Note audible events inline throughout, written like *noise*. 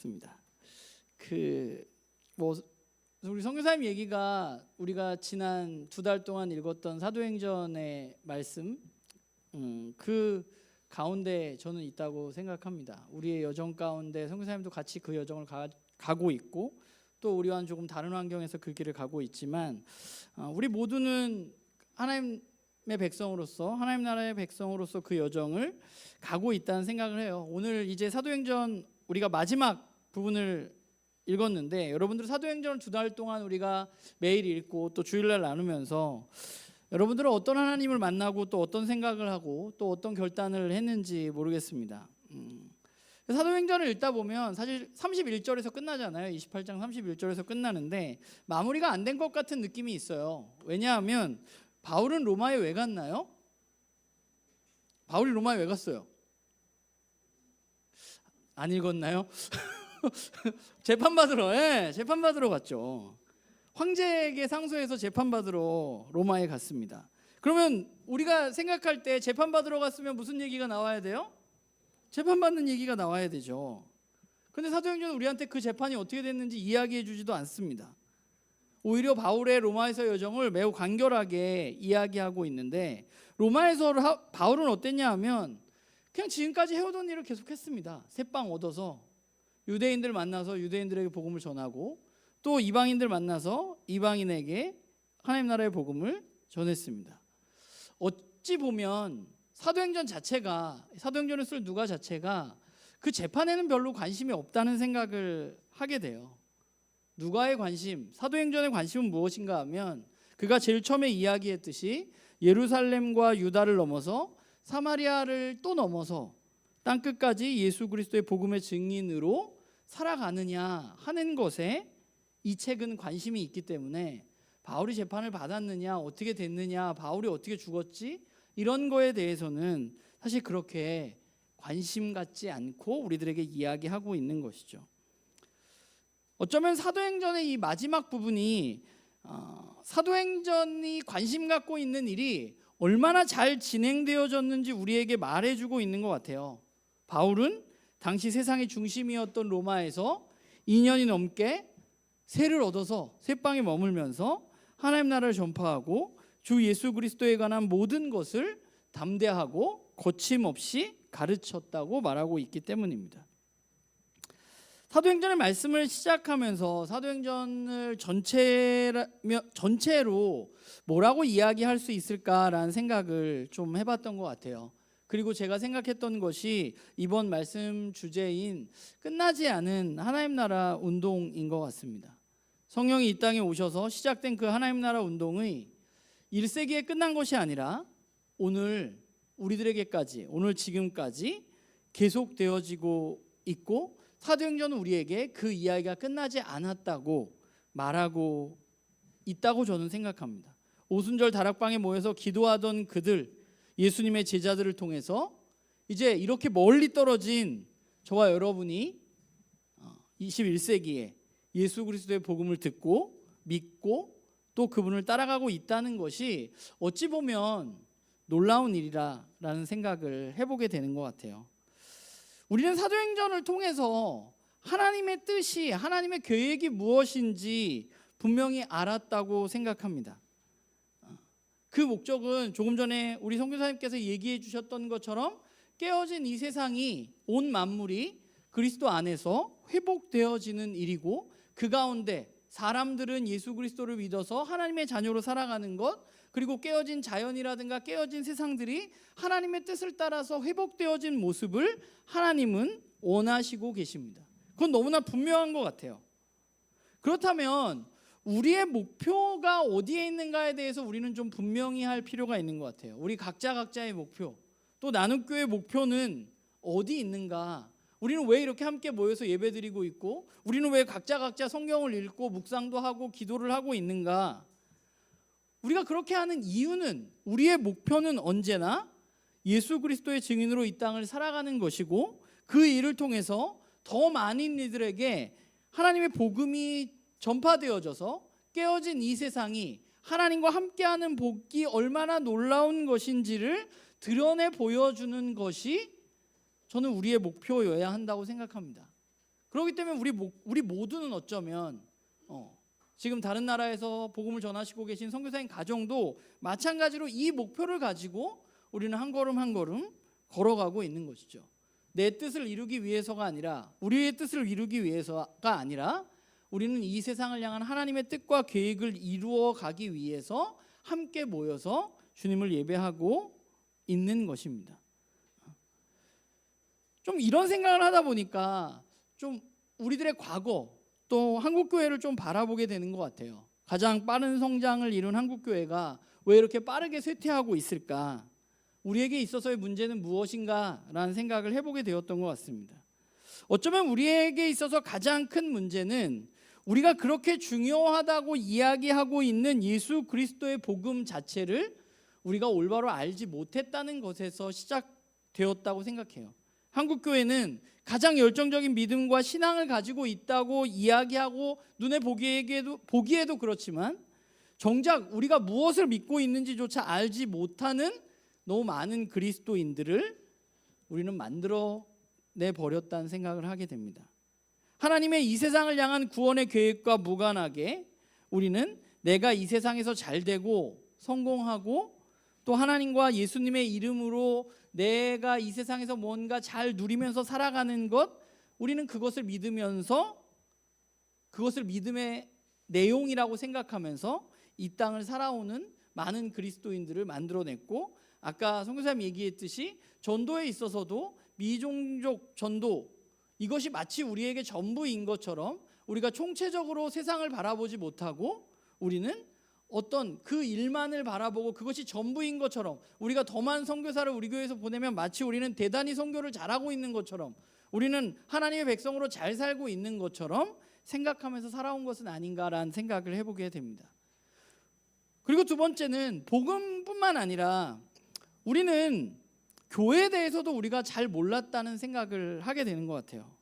있습니다. 그뭐 우리 성교사님 얘기가 우리가 지난 두 달 동안 읽었던 사도행전의 말씀 음, 그 가운데 저는 있다고 생각합니다. 우리의 여정 가운데 성교사님도 같이 그 여정을 가, 가고 있고 또 우리와는 조금 다른 환경에서 그 길을 가고 있지만 어, 우리 모두는 하나님의 백성으로서 하나님 나라의 백성으로서 그 여정을 가고 있다는 생각을 해요. 오늘 이제 사도행전 우리가 마지막 부분을 읽었는데 여러분들 사도행전을 두 달 동안 우리가 매일 읽고 또 주일날 나누면서 여러분들은 어떤 하나님을 만나고 또 어떤 생각을 하고 또 어떤 결단을 했는지 모르겠습니다. 음. 사도행전을 읽다 보면 사실 31절에서 끝나잖아요. 28장 31절에서 끝나는데 마무리가 안 된 것 같은 느낌이 있어요. 왜냐하면 바울은 로마에 왜 갔나요? 바울이 로마에 왜 갔어요? 안 읽었나요? *laughs* *laughs* 재판 받으러, 예, 재판 받으러 갔죠. 황제에게 상소해서 재판 받으러 로마에 갔습니다. 그러면 우리가 생각할 때 재판 받으러 갔으면 무슨 얘기가 나와야 돼요? 재판 받는 얘기가 나와야 되죠. 근데 사도행전은 우리한테 그 재판이 어떻게 됐는지 이야기해 주지도 않습니다. 오히려 바울의 로마에서 여정을 매우 간결하게 이야기하고 있는데 로마에서 하- 바울은 어땠냐 하면 그냥 지금까지 해오던 일을 계속했습니다. 새빵 얻어서 유대인들 만나서 유대인들에게 복음을 전하고 또 이방인들 만나서 이방인에게 하나님 나라의 복음을 전했습니다. 어찌 보면 사도행전 자체가 사도행전을 쓸 누가 자체가 그 재판에는 별로 관심이 없다는 생각을 하게 돼요. 누가의 관심, 사도행전의 관심은 무엇인가 하면 그가 제일 처음에 이야기했듯이 예루살렘과 유다를 넘어서 사마리아를 또 넘어서 땅 끝까지 예수 그리스도의 복음의 증인으로 살아가느냐 하는 것에 이 책은 관심이 있기 때문에 바울이 재판을 받았느냐 어떻게 됐느냐 바울이 어떻게 죽었지 이런 거에 대해서는 사실 그렇게 관심 갖지 않고 우리들에게 이야기하고 있는 것이죠. 어쩌면 사도행전의 이 마지막 부분이 어, 사도행전이 관심 갖고 있는 일이 얼마나 잘 진행되어졌는지 우리에게 말해주고 있는 것 같아요. 바울은 당시 세상의 중심이었던 로마에서 2년이 넘게 세를 얻어서 새방에 머물면서 하나님 나라를 전파하고 주 예수 그리스도에 관한 모든 것을 담대하고 거침없이 가르쳤다고 말하고 있기 때문입니다. 사도행전의 말씀을 시작하면서 사도행전을 전체 전체로 뭐라고 이야기할 수 있을까라는 생각을 좀 해봤던 것 같아요. 그리고 제가 생각했던 것이 이번 말씀 주제인 끝나지 않은 하나님 나라 운동인 것 같습니다. 성령이 이 땅에 오셔서 시작된 그 하나님 나라 운동의 1세기에 끝난 것이 아니라 오늘 우리들에게까지 오늘 지금까지 계속되어지고 있고 사도행전은 우리에게 그 이야기가 끝나지 않았다고 말하고 있다고 저는 생각합니다. 오순절 다락방에 모여서 기도하던 그들 예수님의 제자들을 통해서 이제 이렇게 멀리 떨어진 저와 여러분이 21세기에 예수 그리스도의 복음을 듣고 믿고 또 그분을 따라가고 있다는 것이 어찌 보면 놀라운 일이라라는 생각을 해보게 되는 것 같아요. 우리는 사도행전을 통해서 하나님의 뜻이 하나님의 계획이 무엇인지 분명히 알았다고 생각합니다. 그 목적은 조금 전에 우리 선교사님께서 얘기해 주셨던 것처럼 깨어진 이 세상이 온 만물이 그리스도 안에서 회복되어지는 일이고 그 가운데 사람들은 예수 그리스도를 믿어서 하나님의 자녀로 살아가는 것 그리고 깨어진 자연이라든가 깨어진 세상들이 하나님의 뜻을 따라서 회복되어진 모습을 하나님은 원하시고 계십니다. 그건 너무나 분명한 것 같아요. 그렇다면 우리의 목표가 어디에 있는가에 대해서 우리는 좀 분명히 할 필요가 있는 것 같아요. 우리 각자 각자의 목표, 또 나눔교회 목표는 어디 있는가? 우리는 왜 이렇게 함께 모여서 예배드리고 있고, 우리는 왜 각자 각자 성경을 읽고 묵상도 하고 기도를 하고 있는가? 우리가 그렇게 하는 이유는 우리의 목표는 언제나 예수 그리스도의 증인으로 이 땅을 살아가는 것이고 그 일을 통해서 더 많은 이들에게 하나님의 복음이 전파되어져서 깨어진 이 세상이 하나님과 함께하는 복이 얼마나 놀라운 것인지를 드러내 보여주는 것이 저는 우리의 목표여야 한다고 생각합니다. 그렇기 때문에 우리 모, 우리 모두는 어쩌면 어, 지금 다른 나라에서 복음을 전하시고 계신 선교사님 가정도 마찬가지로 이 목표를 가지고 우리는 한 걸음 한 걸음 걸어가고 있는 것이죠. 내 뜻을 이루기 위해서가 아니라 우리의 뜻을 이루기 위해서가 아니라 우리는 이 세상을 향한 하나님의 뜻과 계획을 이루어 가기 위해서 함께 모여서 주님을 예배하고 있는 것입니다. 좀 이런 생각을 하다 보니까 좀 우리들의 과거 또 한국 교회를 좀 바라보게 되는 것 같아요. 가장 빠른 성장을 이룬 한국 교회가 왜 이렇게 빠르게 쇠퇴하고 있을까? 우리에게 있어서의 문제는 무엇인가라는 생각을 해보게 되었던 것 같습니다. 어쩌면 우리에게 있어서 가장 큰 문제는 우리가 그렇게 중요하다고 이야기하고 있는 예수 그리스도의 복음 자체를 우리가 올바로 알지 못했다는 것에서 시작되었다고 생각해요. 한국 교회는 가장 열정적인 믿음과 신앙을 가지고 있다고 이야기하고 눈에 보기에도 보기에도 그렇지만 정작 우리가 무엇을 믿고 있는지조차 알지 못하는 너무 많은 그리스도인들을 우리는 만들어 내 버렸다는 생각을 하게 됩니다. 하나님의 이 세상을 향한 구원의 계획과 무관하게 우리는 내가 이 세상에서 잘 되고 성공하고 또 하나님과 예수님의 이름으로 내가 이 세상에서 뭔가 잘 누리면서 살아가는 것 우리는 그것을 믿으면서 그것을 믿음의 내용이라고 생각하면서 이 땅을 살아오는 많은 그리스도인들을 만들어냈고 아까 성교사님 얘기했듯이 전도에 있어서도 미종족 전도 이것이 마치 우리에게 전부인 것처럼 우리가 총체적으로 세상을 바라보지 못하고 우리는 어떤 그 일만을 바라보고 그것이 전부인 것처럼 우리가 더 많은 선교사를 우리 교회에서 보내면 마치 우리는 대단히 선교를 잘하고 있는 것처럼 우리는 하나님의 백성으로 잘 살고 있는 것처럼 생각하면서 살아온 것은 아닌가라는 생각을 해보게 됩니다. 그리고 두 번째는 복음뿐만 아니라 우리는 교회에 대해서도 우리가 잘 몰랐다는 생각을 하게 되는 것 같아요.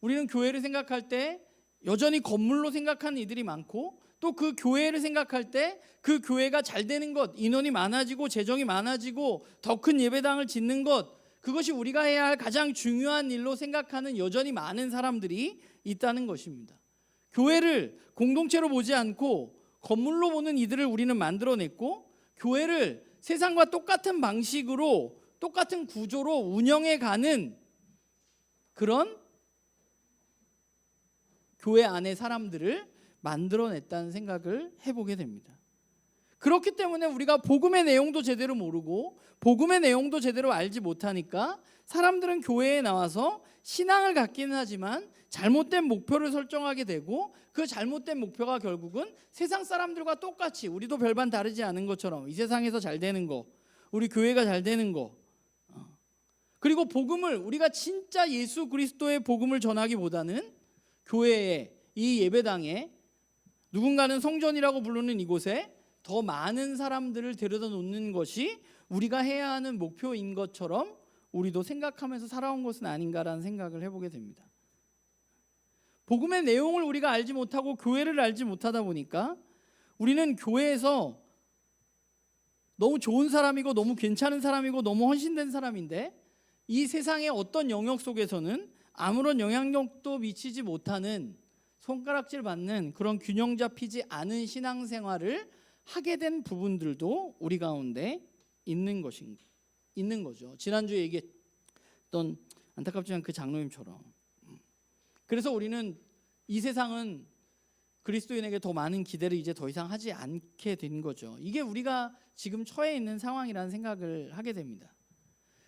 우리는 교회를 생각할 때 여전히 건물로 생각하는 이들이 많고 또 그 교회를 생각할 때 그 교회가 잘 되는 것, 인원이 많아지고 재정이 많아지고 더 큰 예배당을 짓는 것, 그것이 우리가 해야 할 가장 중요한 일로 생각하는 여전히 많은 사람들이 있다는 것입니다. 교회를 공동체로 보지 않고 건물로 보는 이들을 우리는 만들어냈고 교회를 세상과 똑같은 방식으로 똑같은 구조로 운영해 가는 그런 교회 안의 사람들을 만들어냈다는 생각을 해보게 됩니다. 그렇기 때문에 우리가 복음의 내용도 제대로 모르고 복음의 내용도 제대로 알지 못하니까 사람들은 교회에 나와서 신앙을 갖기는 하지만 잘못된 목표를 설정하게 되고 그 잘못된 목표가 결국은 세상 사람들과 똑같이 우리도 별반 다르지 않은 것처럼 이 세상에서 잘 되는 거, 우리 교회가 잘 되는 거, 어. 그리고 복음을 우리가 진짜 예수 그리스도의 복음을 전하기보다는 교회에 이 예배당에 누군가는 성전이라고 부르는 이곳에 더 많은 사람들을 데려다 놓는 것이 우리가 해야 하는 목표인 것처럼 우리도 생각하면서 살아온 것은 아닌가라는 생각을 해보게 됩니다. 복음의 내용을 우리가 알지 못하고 교회를 알지 못하다 보니까 우리는 교회에서 너무 좋은 사람이고 너무 괜찮은 사람이고 너무 헌신된 사람인데 이 세상의 어떤 영역 속에서는 아무런 영향력도 미치지 못하는 손가락질 받는 그런 균형 잡히지 않은 신앙생활을 하게 된 부분들도 우리 가운데 있는 것인 있는 거죠. 지난주에 얘기했던 안타깝지만 그 장로님처럼 그래서 우리는 이 세상은 그리스도인에게 더 많은 기대를 이제 더 이상 하지 않게 된 거죠. 이게 우리가 지금 처해 있는 상황이라는 생각을 하게 됩니다.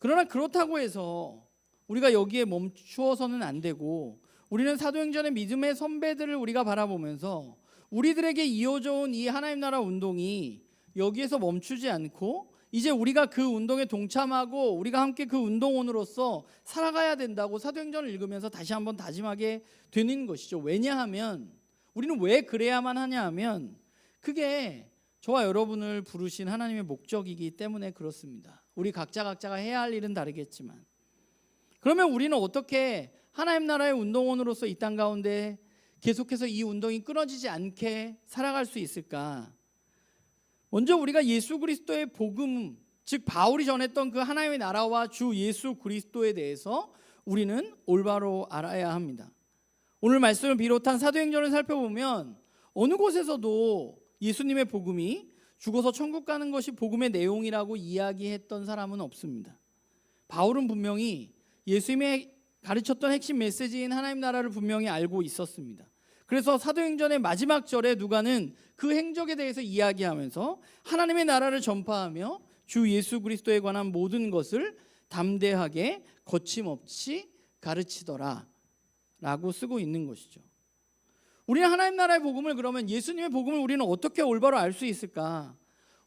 그러나 그렇다고 해서 우리가 여기에 멈추어서는 안 되고 우리는 사도행전의 믿음의 선배들을 우리가 바라보면서 우리들에게 이어져 온 이 하나님 나라 운동이 여기에서 멈추지 않고 이제 우리가 그 운동에 동참하고 우리가 함께 그 운동원으로서 살아가야 된다고 사도행전을 읽으면서 다시 한번 다짐하게 되는 것이죠. 왜냐하면 우리는 왜 그래야만 하냐 하면 그게 저와 여러분을 부르신 하나님의 목적이기 때문에 그렇습니다. 우리 각자 각자가 해야 할 일은 다르겠지만 그러면 우리는 어떻게 하나님 나라의 운동원으로서 이 땅 가운데 계속해서 이 운동이 끊어지지 않게 살아갈 수 있을까? 먼저 우리가 예수 그리스도의 복음, 즉 바울이 전했던 그 하나님의 나라와 주 예수 그리스도에 대해서 우리는 올바로 알아야 합니다. 오늘 말씀을 비롯한 사도행전을 살펴보면 어느 곳에서도 예수님의 복음이 죽어서 천국 가는 것이 복음의 내용이라고 이야기했던 사람은 없습니다. 바울은 분명히 예수님의 가르쳤던 핵심 메시지인 하나님 나라를 분명히 알고 있었습니다. 그래서 사도행전의 마지막 절에 누가는 그 행적에 대해서 이야기하면서 하나님의 나라를 전파하며 주 예수 그리스도에 관한 모든 것을 담대하게 거침없이 가르치더라 라고 쓰고 있는 것이죠. 우리는 하나님 나라의 복음을 그러면 예수님의 복음을 우리는 어떻게 올바로 알 수 있을까?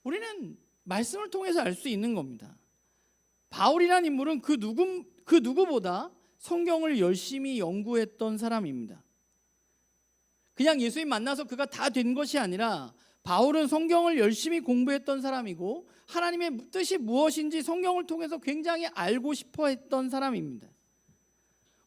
우리는 말씀을 통해서 알 수 있는 겁니다. 바울이라는 인물은 그 누구 그 누구보다 성경을 열심히 연구했던 사람입니다. 그냥 예수님 만나서 그가 다 된 것이 아니라 바울은 성경을 열심히 공부했던 사람이고 하나님의 뜻이 무엇인지 성경을 통해서 굉장히 알고 싶어 했던 사람입니다.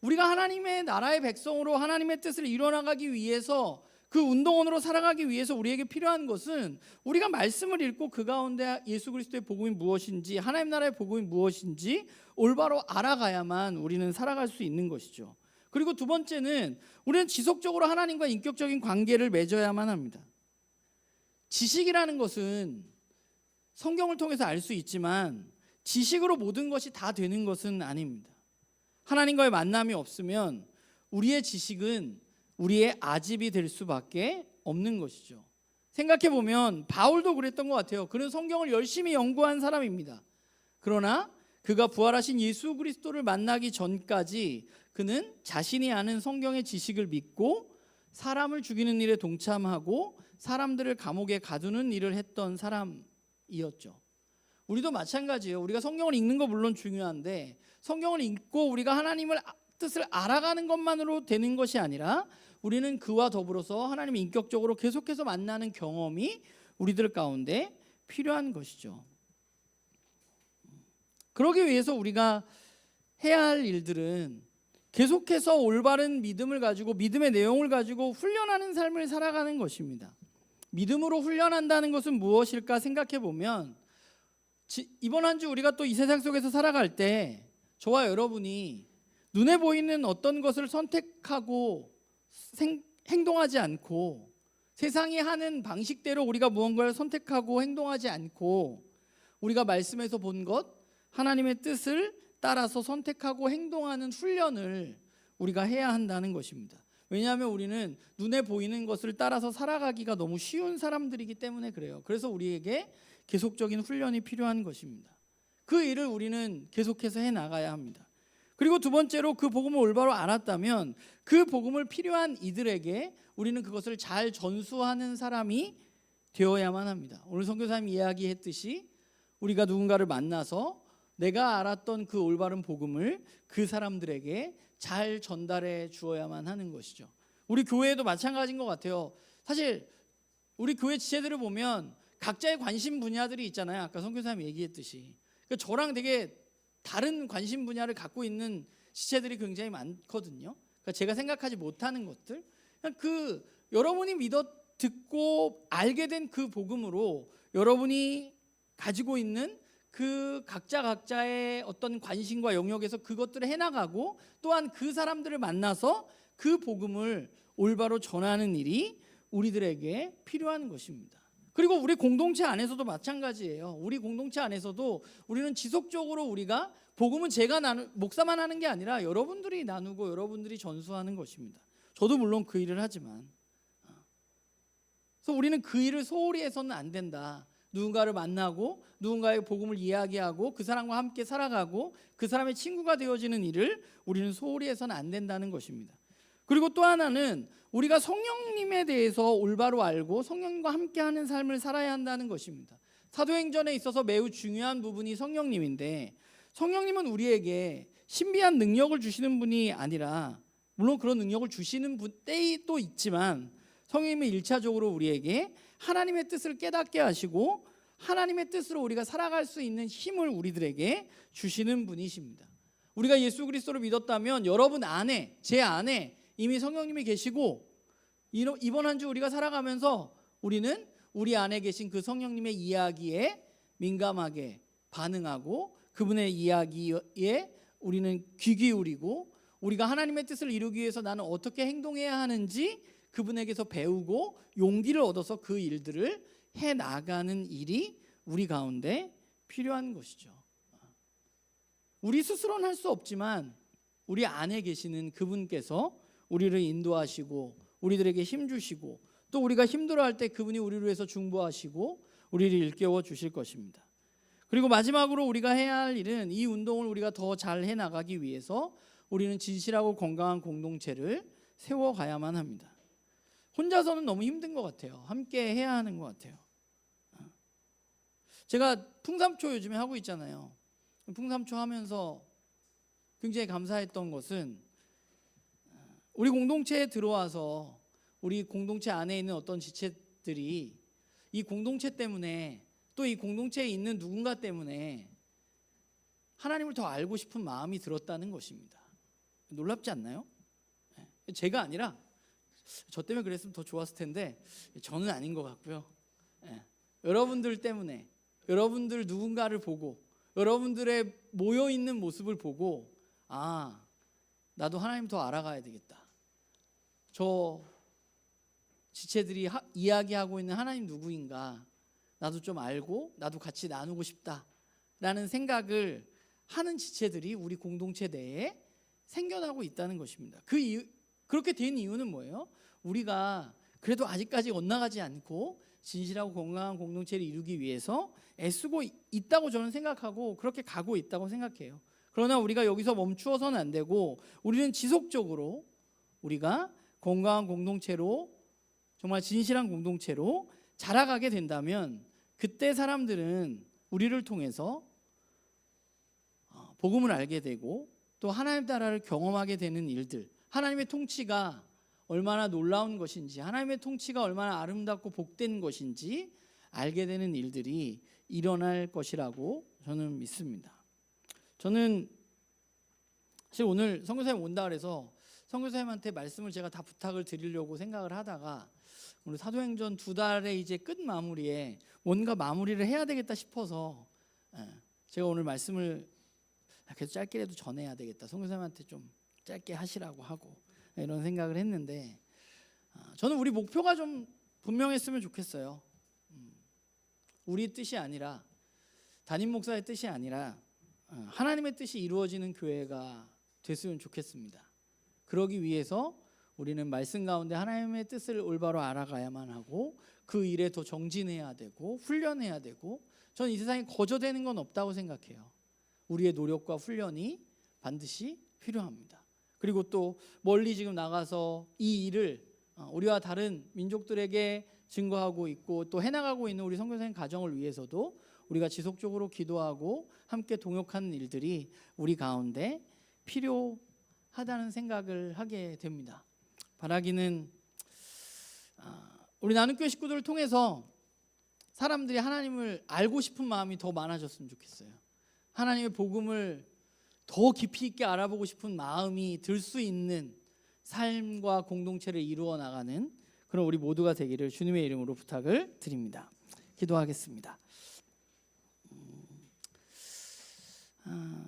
우리가 하나님의 나라의 백성으로 하나님의 뜻을 이뤄나가기 위해서 그 운동원으로 살아가기 위해서 우리에게 필요한 것은 우리가 말씀을 읽고 그 가운데 예수 그리스도의 복음이 무엇인지 하나님 나라의 복음이 무엇인지 올바로 알아가야만 우리는 살아갈 수 있는 것이죠. 그리고 두 번째는 우리는 지속적으로 하나님과 인격적인 관계를 맺어야만 합니다. 지식이라는 것은 성경을 통해서 알 수 있지만 지식으로 모든 것이 다 되는 것은 아닙니다. 하나님과의 만남이 없으면 우리의 지식은 우리의 아집이 될 수밖에 없는 것이죠. 생각해 보면 바울도 그랬던 것 같아요. 그는 성경을 열심히 연구한 사람입니다. 그러나 그가 부활하신 예수 그리스도를 만나기 전까지 그는 자신이 아는 성경의 지식을 믿고 사람을 죽이는 일에 동참하고 사람들을 감옥에 가두는 일을 했던 사람이었죠. 우리도 마찬가지예요. 우리가 성경을 읽는 거 물론 중요한데 성경을 읽고 우리가 하나님을 아- 뜻을 알아가는 것만으로 되는 것이 아니라 우리는 그와 더불어서 하나님을 인격적으로 계속해서 만나는 경험이 우리들 가운데 필요한 것이죠. 그러기 위해서 우리가 해야 할 일들은 계속해서 올바른 믿음을 가지고 믿음의 내용을 가지고 훈련하는 삶을 살아가는 것입니다. 믿음으로 훈련한다는 것은 무엇일까 생각해 보면 이번 한 주 우리가 또 이 세상 속에서 살아갈 때 저와 여러분이 눈에 보이는 어떤 것을 선택하고 생, 행동하지 않고 세상이 하는 방식대로 우리가 무언가를 선택하고 행동하지 않고 우리가 말씀에서 본 것 하나님의 뜻을 따라서 선택하고 행동하는 훈련을 우리가 해야 한다는 것입니다. 왜냐하면 우리는 눈에 보이는 것을 따라서 살아가기가 너무 쉬운 사람들이기 때문에 그래요. 그래서 우리에게 계속적인 훈련이 필요한 것입니다. 그 일을 우리는 계속해서 해 나가야 합니다. 그리고 두 번째로 그 복음을 올바로 알았다면 그 복음을 필요한 이들에게 우리는 그것을 잘 전수하는 사람이 되어야만 합니다. 오늘 선교사님 이야기했듯이 우리가 누군가를 만나서 내가 알았던 그 올바른 복음을 그 사람들에게 잘 전달해 주어야만 하는 것이죠. 우리 교회도 마찬가지인 것 같아요. 사실 우리 교회 지체들을 보면 각자의 관심 분야들이 있잖아요. 아까 선교사님 얘기했듯이. 그러니까 저랑 되게 다른 관심 분야를 갖고 있는 지체들이 굉장히 많거든요. 그러니까 제가 생각하지 못하는 것들. 그냥 그 여러분이 믿어 듣고 알게 된 그 복음으로 여러분이 가지고 있는 그 각자 각자의 어떤 관심과 영역에서 그것들을 해나가고 또한 그 사람들을 만나서 그 복음을 올바로 전하는 일이 우리들에게 필요한 것입니다. 그리고 우리 공동체 안에서도 마찬가지예요. 우리 공동체 안에서도 우리는 지속적으로 우리가 복음은 제가 나누, 목사만 하는 게 아니라 여러분들이 나누고 여러분들이 전수하는 것입니다. 저도 물론 그 일을 하지만 그래서 우리는 그 일을 소홀히 해서는 안 된다. 누군가를 만나고 누군가의 복음을 이야기하고 그 사람과 함께 살아가고 그 사람의 친구가 되어지는 일을 우리는 소홀히 해서는 안 된다는 것입니다. 그리고 또 하나는 우리가 성령님에 대해서 올바로 알고 성령님과 함께하는 삶을 살아야 한다는 것입니다. 사도행전에 있어서 매우 중요한 부분이 성령님인데 성령님은 우리에게 신비한 능력을 주시는 분이 아니라 물론 그런 능력을 주시는 때도 있지만 성령님은 일차적으로 우리에게 하나님의 뜻을 깨닫게 하시고 하나님의 뜻으로 우리가 살아갈 수 있는 힘을 우리들에게 주시는 분이십니다. 우리가 예수 그리스도를 믿었다면 여러분 안에 제 안에 이미 성령님이 계시고 이번 한 주 우리가 살아가면서 우리는 우리 안에 계신 그 성령님의 이야기에 민감하게 반응하고 그분의 이야기에 우리는 귀 기울이고 우리가 하나님의 뜻을 이루기 위해서 나는 어떻게 행동해야 하는지 그분에게서 배우고 용기를 얻어서 그 일들을 해 나가는 일이 우리 가운데 필요한 것이죠. 우리 스스로는 할 수 없지만 우리 안에 계시는 그분께서 우리를 인도하시고 우리들에게 힘 주시고 또 우리가 힘들어할 때 그분이 우리를 위해서 중보하시고 우리를 일깨워 주실 것입니다. 그리고 마지막으로 우리가 해야 할 일은 이 운동을 우리가 더 잘 해 나가기 위해서 우리는 진실하고 건강한 공동체를 세워 가야만 합니다. 혼자서는 너무 힘든 것 같아요. 함께 해야 하는 것 같아요. 제가 풍삼초 요즘에 하고 있잖아요. 풍삼초 하면서 굉장히 감사했던 것은 우리 공동체에 들어와서 우리 공동체 안에 있는 어떤 지체들이 이 공동체 때문에 또 이 공동체에 있는 누군가 때문에 하나님을 더 알고 싶은 마음이 들었다는 것입니다. 놀랍지 않나요? 예. 제가 아니라 저 때문에 그랬으면 더 좋았을 텐데 저는 아닌 것 같고요. 예. 여러분들 때문에 여러분들 누군가를 보고 여러분들의 모여 있는 모습을 보고 아 나도 하나님 더 알아가야 되겠다. 저 지체들이 하, 이야기하고 있는 하나님 누구인가 나도 좀 알고 나도 같이 나누고 싶다라는 생각을 하는 지체들이 우리 공동체 내에 생겨나고 있다는 것입니다. 그 이유, 그렇게 된 이유는 뭐예요? 우리가 그래도 아직까지 엇나가지 않고 진실하고 건강한 공동체를 이루기 위해서 애쓰고 있다고 저는 생각하고 그렇게 가고 있다고 생각해요. 그러나 우리가 여기서 멈추어서는 안 되고 우리는 지속적으로 우리가 건강한 공동체로 정말 진실한 공동체로 자라가게 된다면 그때 사람들은 우리를 통해서 어, 복음을 알게 되고 또 하나님 나라를 경험하게 되는 일들, 하나님의 통치가 얼마나 놀라운 것인지, 하나님의 통치가 얼마나 아름답고 복된 것인지 알게 되는 일들이 일어날 것이라고 저는 믿습니다. 저는 사실 오늘 선교사님 온다 그래서 선교사님한테 말씀을 제가 다 부탁을 드리려고 생각을 하다가 오늘 사도행전 두 달의 이제 끝 마무리에 뭔가 마무리를 해야 되겠다 싶어서 예, 제가 오늘 말씀을 계속 짧게라도 전해야 되겠다. 선교사님한테 좀 짧게 하시라고 하고 이런 생각을 했는데 아, 저는 우리 목표가 좀 분명했으면 좋겠어요. 음, 우리 뜻이 아니라 담임 목사의 뜻이 아니라 어, 하나님의 뜻이 이루어지는 교회가 됐으면 좋겠습니다. 그러기 위해서 우리는 말씀 가운데 하나님의 뜻을 올바로 알아가야만 하고 그 일에 더 정진해야 되고 훈련해야 되고 저는 이 세상에 거저되는 건 없다고 생각해요. 우리의 노력과 훈련이 반드시 필요합니다. 그리고 또 멀리 지금 나가서 이 일을 어, 우리와 다른 민족들에게 증거하고 있고 또 해나가고 있는 우리 선교사님 가정을 위해서도 우리가 지속적으로 기도하고 함께 동역하는 일들이 우리 가운데 필요 하다는 생각을 하게 됩니다. 바라기는 아, 우리 나눔교회 식구들을 통해서 사람들이 하나님을 알고 싶은 마음이 더 많아졌으면 좋겠어요. 하나님의 복음을 더 깊이 있게 알아보고 싶은 마음이 들 수 있는 삶과 공동체를 이루어 나가는 그런 우리 모두가 되기를 주님의 이름으로 부탁을 드립니다. 기도하겠습니다. 음, 아,